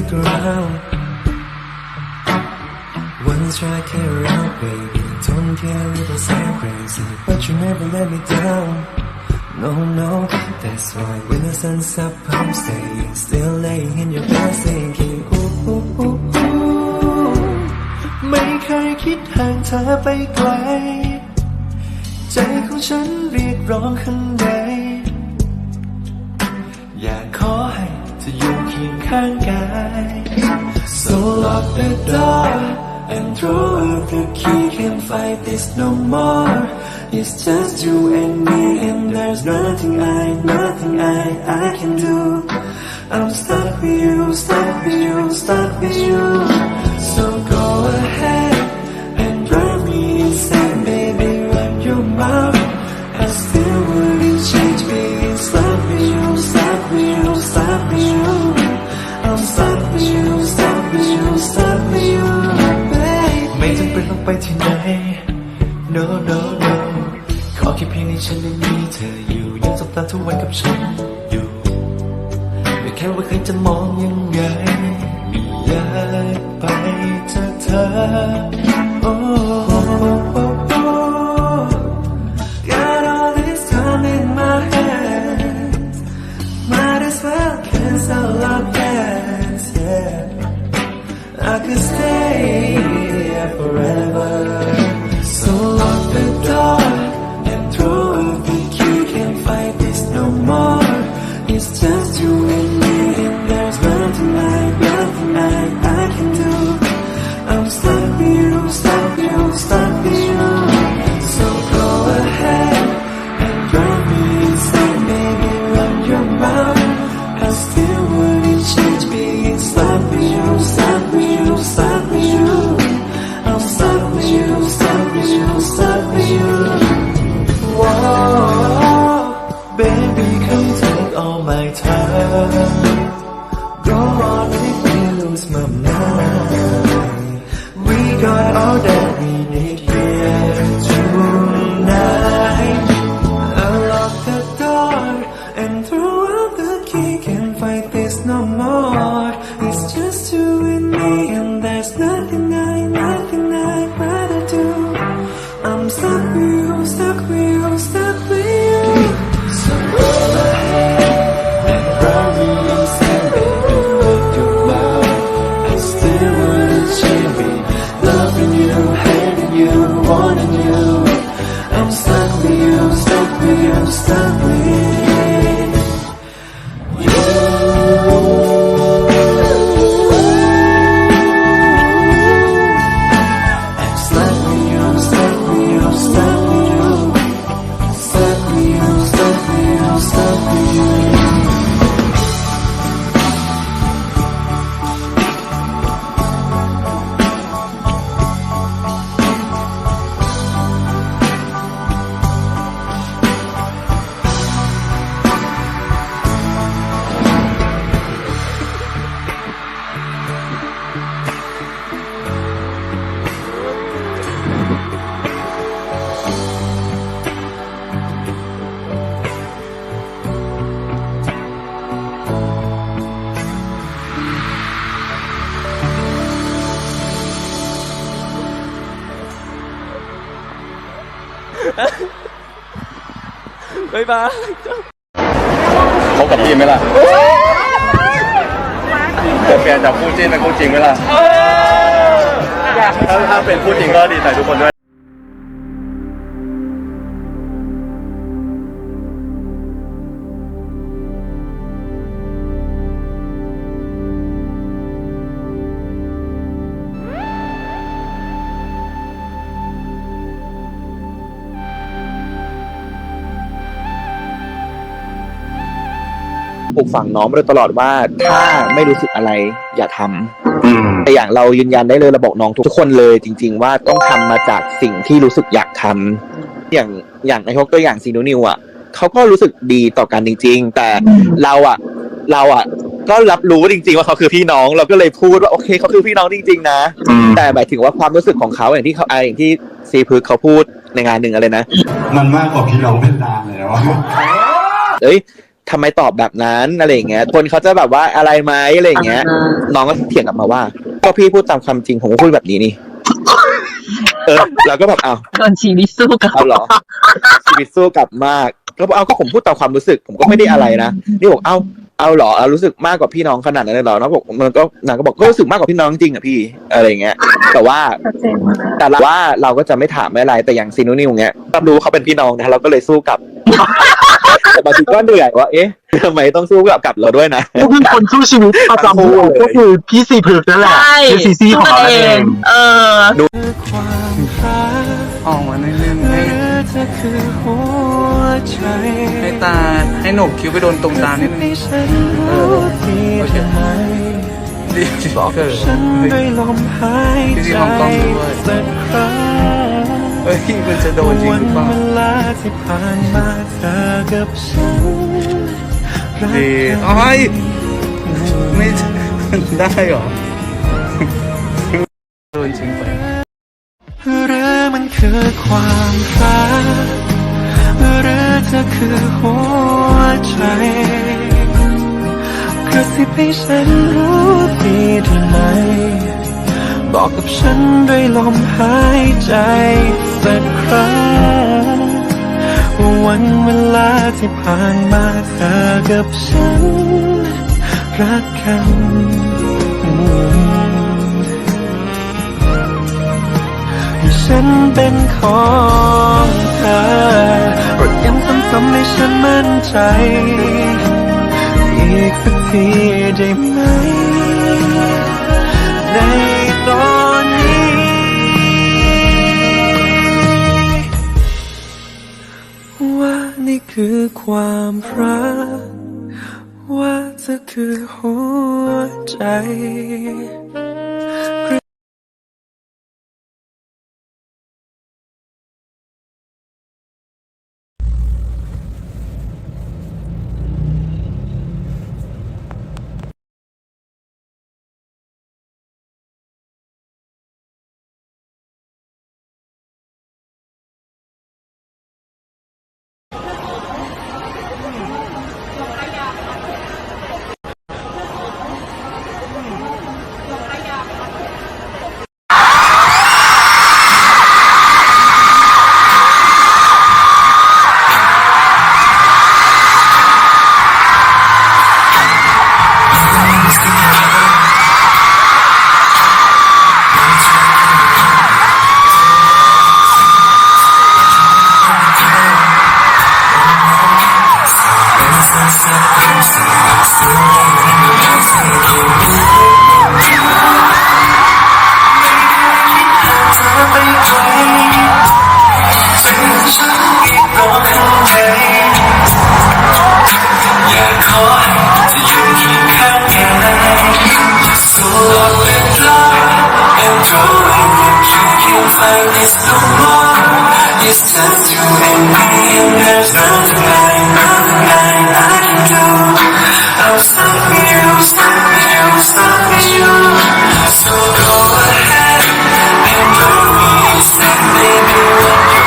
stick around. Once try care out, baby. Don't care if I sound crazy, but you never let me down. No, no, that's why when the sun's up, I'm staying still laying in your bed thinking, ooh, ooh, ooh, ooh. ไม่เคยคิดห่างเธอไปไกล ใจของฉันเรียกร้องข้างใน อยากขอให้เธออยู่เคียง ข้างกาย So lock the door and throw out the key. Can't fight this no more. It's just you and me, and there's nothing I, nothing I, I can do. I'm stuck with you, stuck with you, stuck with you. So go ahead No no no ขอแค่เพียงให้ฉันได้มีเธออยู่ยังจับตาทุกวันกับฉันอยู่ไม่แค่ว่าใครจะมองยังไงไม่อยากไปจากเธอ บ๊ายบายคบกับพี่ไหมล่ะจะเปลี่ยนจากคู่จิ้นเป็นคู่จริงไหมล่ะ ถ้าถ้าเป็นคู่จริงก็ดีใจทุกคนด้วย ลูกฝังน้องมาโดยตลอดว่า ถ้าไม่รู้สึกอะไรอย่าทำแต่อย่างเรายืนยันได้เลยเราบอกน้องทุกคนเลยจริง ๆ ว่าต้องทำมาจากสิ่งที่รู้สึกอยากทำอย่างอย่างไอ้ยกตัวอย่างซีนูนิวอะเขาก็รู้สึกดีต่อกันจริง ๆ แต่เราอะเราอะก็รับรู้จริง ๆ ว่าเขาคือพี่น้องเราก็เลยพูดว่าโอเคเขาคือพี่น้องจริง ๆ นะ แต่หมายถึงว่าความรู้สึกของเขาอย่างที่เขาอ่าอย่างที่ซีพึกเขาพูดในงานหนึ่งอะไรนะ มันมากกว่าพี่น้องเป็นลางเลยนะวะเอ้ย ทำไมตอบแบบนั้นอะไรอย่างเงี้ยคนเขาจะแบบว่าอะไรไหมอะไรอย่างเงี้ย น้องก็เถียงกลับมาว่า ก็พี่พูดตามความจริงผมก็พูดแบบนี้นี่เออเราก็แบบอ้าว โดนชีวิตสู้กับ เอาเหรอ ชีวิตสู้กลับมากก็บอกเอาก็ผมพูดตามความรู้สึก ผมก็ไม่ได้อะไรนะ นี่บอกเอา เอาเหรอเอารู้สึกมากกว่าพี่น้องขนาดนั้นเลยเหรอน้องบอกมันก็นางก็บอกก็รู้สึกมากกว่าพี่น้องจริงอะพี่อะไรอย่างเงี้ย แต่ว่าชัดเจนมากแต่เราว่าเราก็จะไม่ถามไม่อะไรแต่อย่างซีนูนิวเงี้ยรับรู้ว่าเขาเป็นพี่น้องนะเราก็เลยสู้กลับ แต่บางทีก็เหนื่อยว่าเอ๊ะทำไมต้องสู้กลับกับเราด้วยนะก็คือคนสู้ชีวิตประจำของเราก็คือพี่ซีพึกนั่นแหละใช่คือซีซีของเรานั่นเอง เออ ความรักออกมาหนึ่งนึงหให้รือเธอคือหัว ใจให้ตาให้โหนกคิ้วไปโดนตรงตานิดนึงให้ฉันรู้ที่โอเคทำไมดีบอกเกิดฉันด้วยลมหายจริใจงๆมองกล้องด้วยสักครั้งเฮ้ยมันจะโดนจริงวัหรือเปล่าเวลาที่ผ่านมาเธอกับฉันรักดีกันอ้อยไม่ได้เหรอโดนจริงไปหรือมันคือความรักหรือเธอคือหัวใจกระซิบให้ฉันรู้ดีได้ไหม บอกกับฉันด้วยลมหายใจสักครั้งว่าวันเวลาที่ผ่านมาเธอกับฉัน รักกันให้ฉันเป็นของ เธอโปรดย้ำซ้ำๆให้ฉันมั่นใจ อีกสักทีได้ไหม ในตอนนี้ ว่านี่คือความรัก ว่าเธอคือหัวใจ seems. It's just you and me, there's nothing, nothing, I can do. I'm stuck stuck stuck. So go ahead and do me.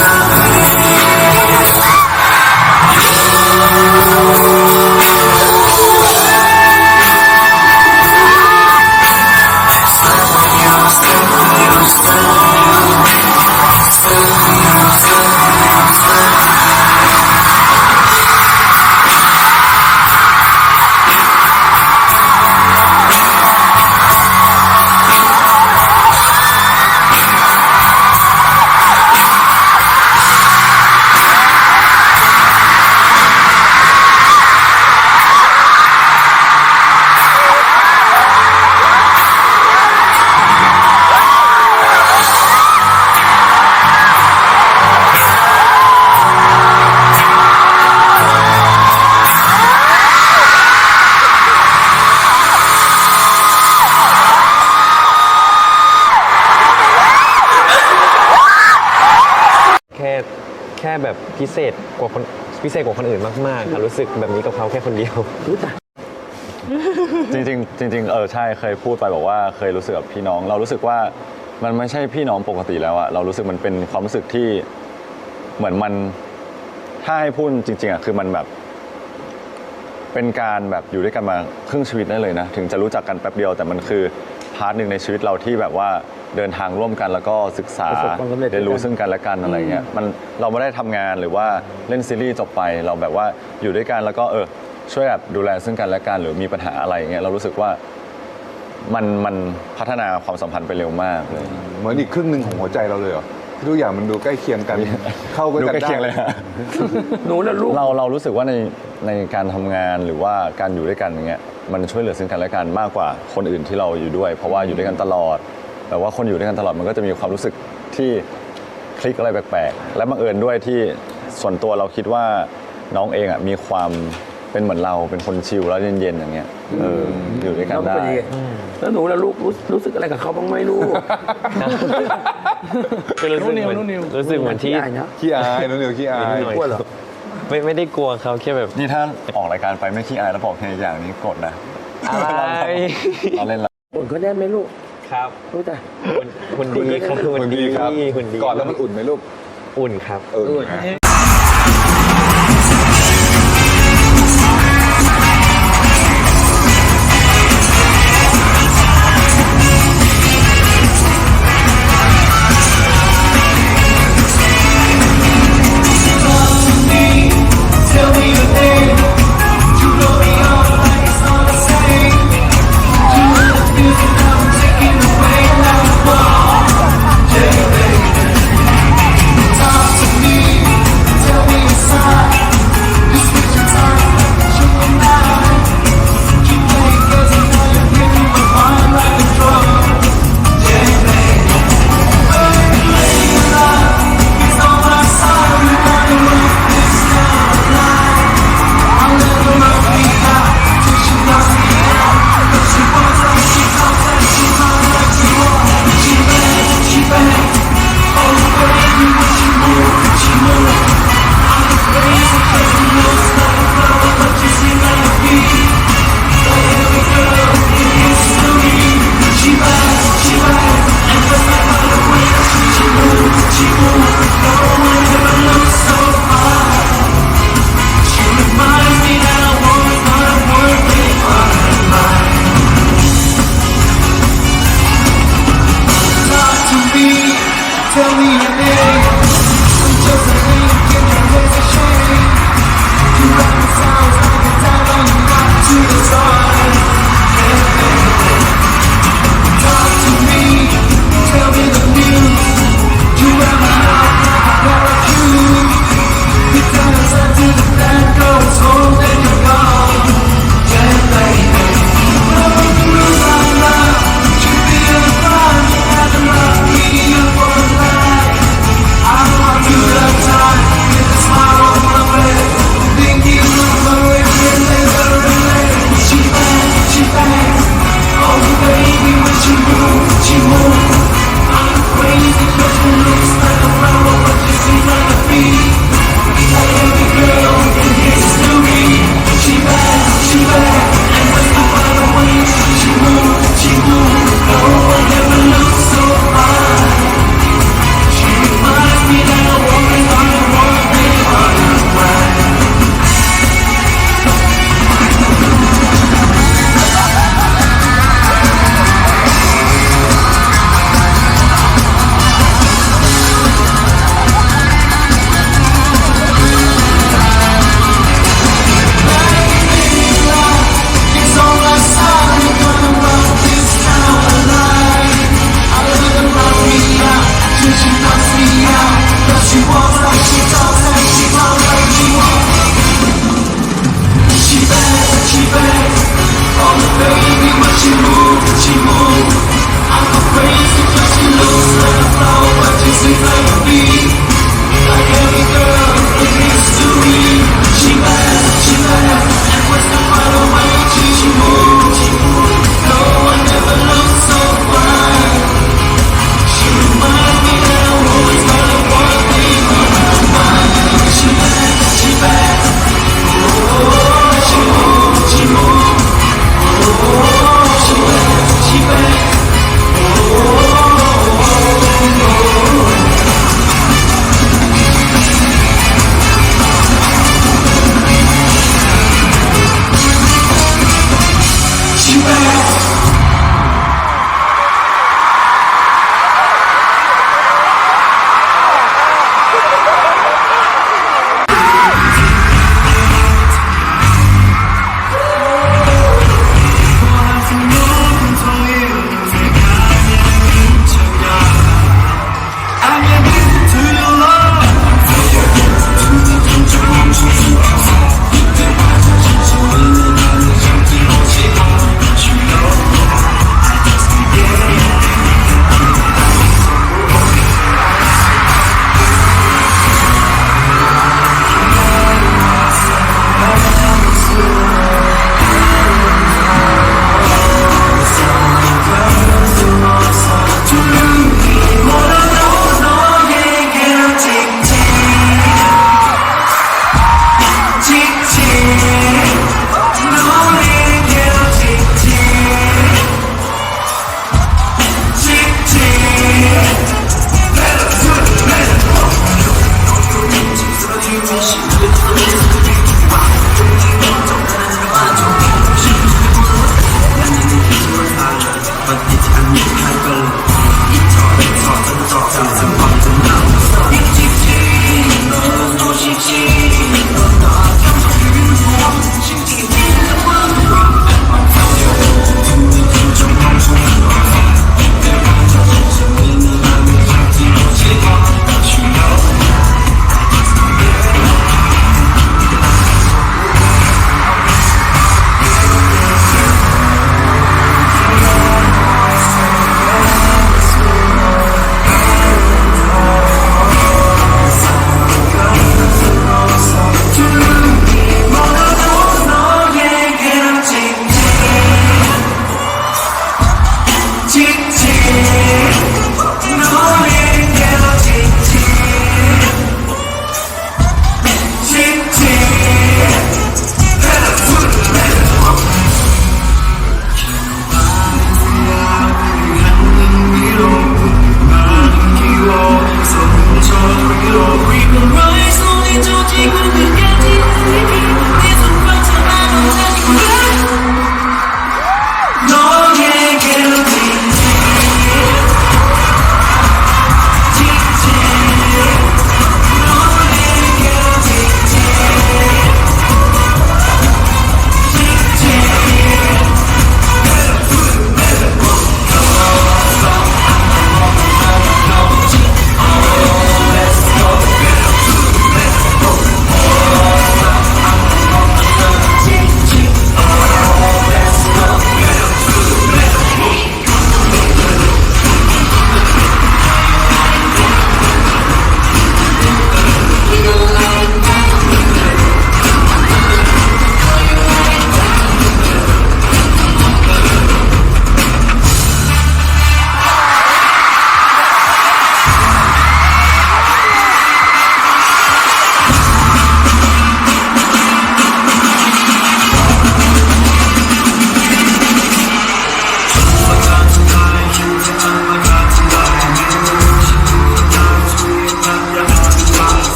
Bye. ค่แบบพิเศษกว่าคนพิเศษกว่าคนอื่นมากๆค่ะรู้สึกแบบนี้กับเขาแค่คนเดียวจริงๆจริงๆเออใช่เคยพูดไปบอกว่าเคยรู้สึกกับพี่น้อง เรารู้สึกว่ามันไม่ใช่พี่น้องปกติแล้วอะเรารู้สึกมันเป็นความรู้สึกที่เหมือนมันถ้าให้พูดจริง ๆอะคือมันแบบ เป็นการแบบอยู่ด้วยกันมาครึ่งชีวิตได้เลยนะ ถึงจะรู้จักกันแป๊บเดียวแต่มันคือพา ร์ทหนึ่งในชีวิตเราที่แบบว่าเดินทางร่วมกันแล้วก็ศึกษาประสบความสำเร็จด้วยกันเรียนรู้ซึ่งกันและกันอะไรเงี้ยมันเราไม่ได้ทำงานหรือว่าเล่นซีรีส์จบไป เราแบบว่าอยู่ด้วยกันแล้วก็เออช่วยแบบดูแลซึ่งกันและกันหรือมีปัญหาอะไรอย่างเงี้ยเรารู้สึกว่ามันมันพัฒนาความสัมพันธ์ไปเร็วมากเลย เหมือนอีกครึ่งหนึ่งของหัวใจเราเลยเหรอ ทุกอย่างมันดูใกล้เคียงกัน เข้ากันดูใกล้ได้เคียงเลยฮะหนูและลูกเราเรารู้สึกว่าในในการทำงานหรือว่าการอยู่ด้วยกันอย่างเงี้ยมันช่วยเหลือซึ่งกันและกันมากกว่าคนอื่นที่เราอยู่ด้วย เพราะว่าอยู่ด้วยกันตลอด แต่ว่าคนอยู่ด้วยกันตลอดมันก็จะมีความรู้สึกที่คลิกอะไรแปลกๆ และบังเอิญด้วยที่ส่วนตัวเราคิดว่าน้องเองอะมีความ เป็นเหมือนเราเป็นคนชิลแล้วเย็นๆอย่างเงี้ยเอออยู่ด้วยกันน้องได้เป็นยังไงแล้วหนูและลูกรู้รู้สึกอะไรกับเขาบ้างไหมลูก ก็รู้สึกเหมือนนุ่นนิวรู้สึกเหมือนที่ได้นะขี้อายน้องนิวขี้อายกลัวเหรอไม่ไม่ได้กลัวเขาแค่แบบนี่ถ้าออกรายการไปไม่ขี้อายแล้วบอกแค่อย่างนี้กดนะอะไรเราเล่นละบ่นเขาได้ไหมลูกครับรู้จักหุ่นดีครับหุ่นดีครับหุ่นดีกอดแล้วมันอุ่นไหมลูก อุ่นครับเออน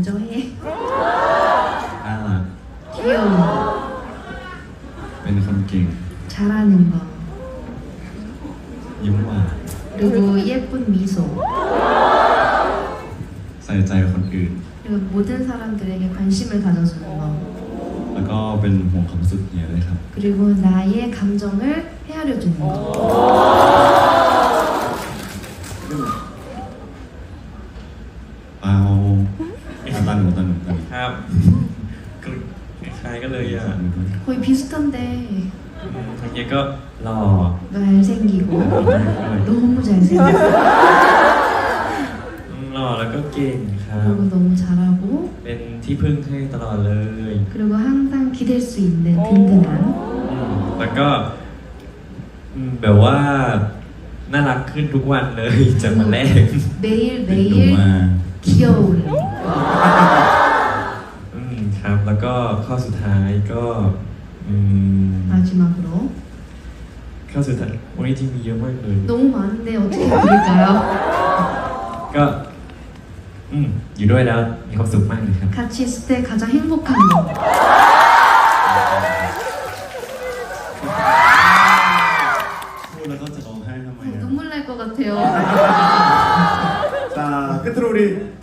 먼저 해. น่ารัก 귀여운 거, เป็นคนเก่ง 잘하는 거, ยิ้มหวาน 그리고 예쁜 미소, ใส่ใจคนอื่น 그리고 모든 사람들에게 관심을 가져주는 거, แล้วก็เป็นห่วงความรู้สึกเฮียด้วยครับ 그리고 나의 감정을 헤아려주는 거. ที่พึ่งให้ตลอดเลย 그리고 항상 기댈 수 있는 든든한 อืมแล้วก็อืมแบบว่าน่ารักขึ้นทุกวันเลย จากวันแรก 매일 เป็นหนู 매일 มา 귀여운 อืมครับ แล้วก็ข้อสุดท้ายก็อืม 마지막으로 ข้อสุดท้ายวันนี้ที่มีเยอะมากเลย 너무 많은데 어떻게 부를까요? ก็อืม 유로야 이거 속 빨리 같이 있을 때 가장 행복한 거. 아. 어, 눈물 날 것 같아요. 아. 자 끝으로 우리